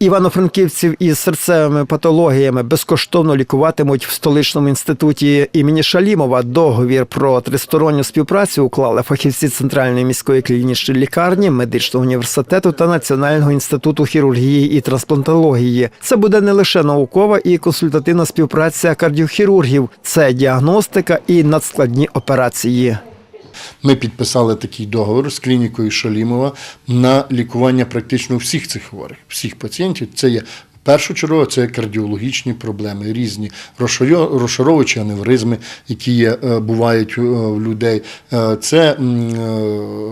Івано-франківців із серцевими патологіями безкоштовно лікуватимуть в столичному інституті імені Шалімова. Договір про тристоронню співпрацю уклали фахівці центральної міської клінічної лікарні, медичного університету та Національного інституту хірургії і трансплантології. Це буде не лише наукова і консультативна співпраця кардіохірургів, це діагностика і надскладні операції. Ми підписали такий договор з клінікою Шалімова на лікування практично всіх цих хворих, всіх пацієнтів. Це є першочергово це кардіологічні проблеми, різні розшаровувачі аневризми, які є, е, бувають е, в людей. Е, Це е,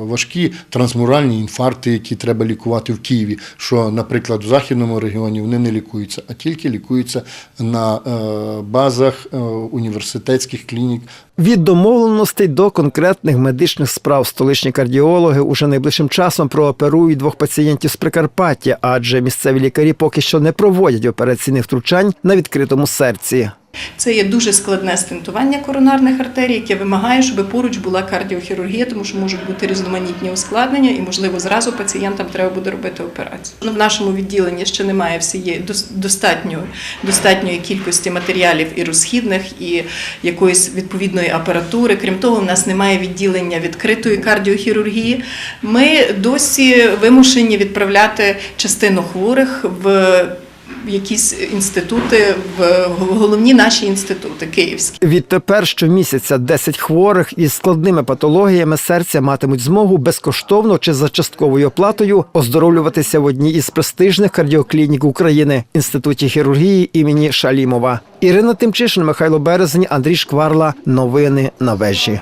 важкі трансмуральні інфаркти, які треба лікувати в Києві. Що, наприклад, в західному регіоні вони не лікуються, а тільки лікуються на е, базах е, університетських клінік Від домовленостей до конкретних медичних справ столичні кардіологи уже найближчим часом прооперують двох пацієнтів з Прикарпаття, адже місцеві лікарі поки що не проводять операційних втручань на відкритому серці. Це є дуже складне стентування коронарних артерій, яке вимагає, щоб поруч була кардіохірургія, тому що можуть бути різноманітні ускладнення, і можливо зразу пацієнтам треба буде робити операцію. Ну, В нашому відділенні ще немає всієї достатньої, достатньої кількості матеріалів і розхідних, і якоїсь відповідної апаратури. Крім того, в нас немає відділення відкритої кардіохірургії. Ми досі вимушені відправляти частину хворих в якісь інститути в головні наші інститути київські. Відтепер щомісяця 10 хворих із складними патологіями серця матимуть змогу безкоштовно чи за частковою оплатою оздоровлюватися в одній із престижних кардіоклінік України інституті хірургії імені Шалімова. Ірина Тимчишин, Михайло Березень, Андрій Шкварла. Новини на вежі.